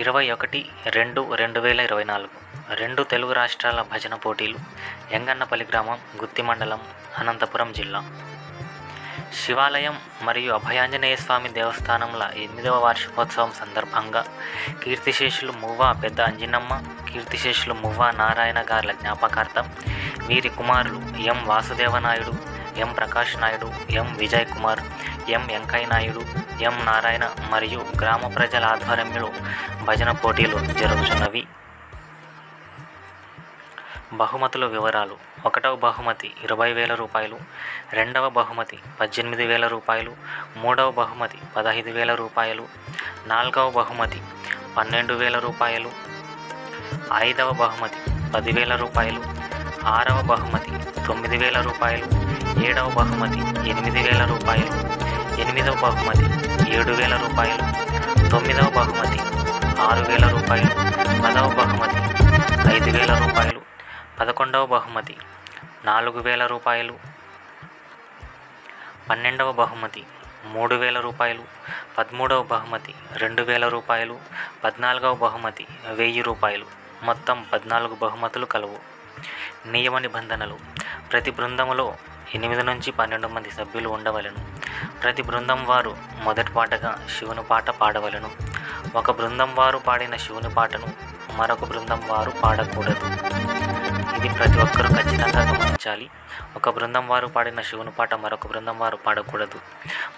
ఇరవై ఒకటి రెండు రెండు వేల ఇరవై నాలుగు. రెండు తెలుగు రాష్ట్రాల భజన పోటీలు యంగన్నపల్లి గ్రామం గుత్తి మండలం అనంతపురం జిల్లా. శివాలయం మరియు అభయాంజనేయ స్వామి దేవస్థానంల ఎనిమిదవ వార్షికోత్సవం సందర్భంగా కీర్తిశేషులు మువ్వ పెద్ద అంజినమ్మ కీర్తిశేషులు మువ్వ నారాయణ గార్ల జ్ఞాపకార్థం వీరి కుమారులు ఎం వాసుదేవనాయుడు ఎం ప్రకాష్ నాయుడు ఎం విజయ్ కుమార్ ఎం వెంకయ్య నాయుడు ఎం నారాయణ మరియు గ్రామ ప్రజల ఆధ్వర్యంలో భజన పోటీలు జరుగుతున్నవి బహుమతుల వివరాలు. ఒకటవ బహుమతి ఇరవై వేల రూపాయలు రెండవ బహుమతి పద్దెనిమిది వేల రూపాయలు మూడవ బహుమతి పదహైదు వేల రూపాయలు నాలుగవ బహుమతి పన్నెండు వేల రూపాయలు ఐదవ బహుమతి పదివేల రూపాయలు ఆరవ బహుమతి తొమ్మిది వేల రూపాయలు ఏడవ బహుమతి ఎనిమిది వేల రూపాయలు. ఎనిమిదవ బహుమతి ఏడు వేల రూపాయలు. తొమ్మిదవ బహుమతి ఆరు వేల రూపాయలు. పదవ బహుమతి ఐదు వేల రూపాయలు. పదకొండవ బహుమతి నాలుగు వేల రూపాయలు. పన్నెండవ బహుమతి మూడు వేల రూపాయలు. పదమూడవ బహుమతి రెండు వేల రూపాయలు. పద్నాలుగవ బహుమతి వెయ్యి రూపాయలు. మొత్తం పద్నాలుగు బహుమతులు కలవు. నియమ నిబంధనలు. ప్రతి బృందములో ఎనిమిది నుంచి పన్నెండు మంది సభ్యులు ఉండవలను. ప్రతి బృందం వారు మొదటి పాటగా శివుని పాట పాడవలను. ఒక బృందం వారు పాడిన శివుని పాటను మరొక బృందం వారు పాడకూడదు. ఇది ప్రతి ఒక్కరూ ఖచ్చితంగా గమనించాలి. ఒక బృందం వారు పాడిన శివుని పాట మరొక బృందం వారు పాడకూడదు.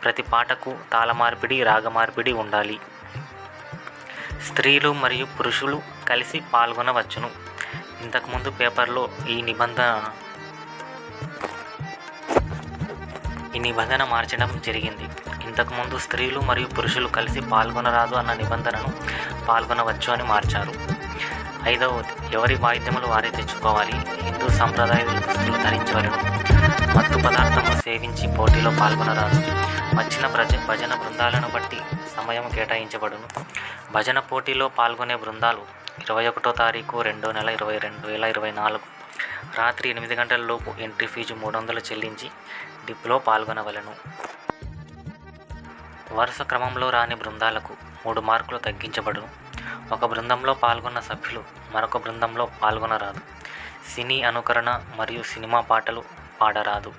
ప్రతి పాటకు తాళ మార్పిడి రాగ మార్పిడి ఉండాలి. స్త్రీలు మరియు పురుషులు కలిసి పాల్గొనవచ్చును. ఇంతకుముందు పేపర్లో ఈ నిబంధన ఈ నిబంధన మార్చడం జరిగింది. ఇంతకుముందు స్త్రీలు మరియు పురుషులు కలిసి పాల్గొనరాదు అన్న నిబంధనను పాల్గొనవచ్చు అని మార్చారు. ఐదవది ఎవరి వాయిద్యములు వారే తెచ్చుకోవాలి? హిందూ సంప్రదాయ దుస్తులు ధరించవలను. మత్తు పదార్థములు సేవించి పోటీలో పాల్గొనరాదు. వచ్చిన ప్రజ భజన బృందాలను బట్టి సమయం కేటాయించబడును. భజన పోటీలో పాల్గొనే బృందాలు ఇరవై ఒకటో తారీఖు రెండో నెల ఇరవై రెండు వేల ఇరవై నాలుగు. రాత్రి ఎనిమిది గంటలలోపు ఎంట్రీ ఫీజు మూడు వందలు చెల్లించి డిప్లో పాల్గొనవలను. వరుస క్రమంలో రాని బృందాలకు మూడు మార్కులు తగ్గించబడును. ఒక బృందంలో పాల్గొన్న సభ్యులు మరొక బృందంలో పాల్గొనరాదు. సినీ అనుకరణ మరియు సినిమా పాటలు పాడరాదు.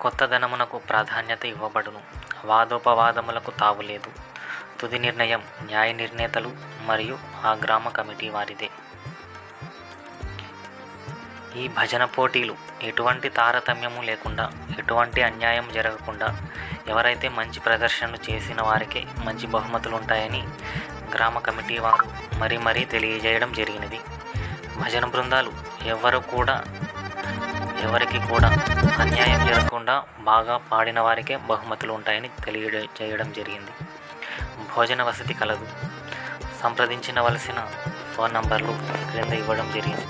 కొత్తదనమునకు ప్రాధాన్యత ఇవ్వబడును. వాదోపవాదములకు తావులేదు. తుది నిర్ణయం న్యాయ నిర్ణేతలు మరియు ఆ గ్రామ కమిటీ వారిదే. ఈ భజన పోటీలు ఎటువంటి తారతమ్యము లేకుండా ఎటువంటి అన్యాయం జరగకుండా ఎవరైతే మంచి ప్రదర్శనలు చేసిన వారికే మంచి బహుమతులు ఉంటాయని గ్రామ కమిటీ వారు మరీ మరీ తెలియజేయడం జరిగినది. భజన బృందాలు ఎవరు కూడా ఎవరికి కూడా అన్యాయం జరగకుండా బాగా పాడిన వారికే బహుమతులు ఉంటాయని తెలియజేయడం జరిగింది. భోజన వసతి కలదు సంప్రదించవలసిన ఫోన్ నంబర్లు క్రింద ఇవ్వడం జరిగింది.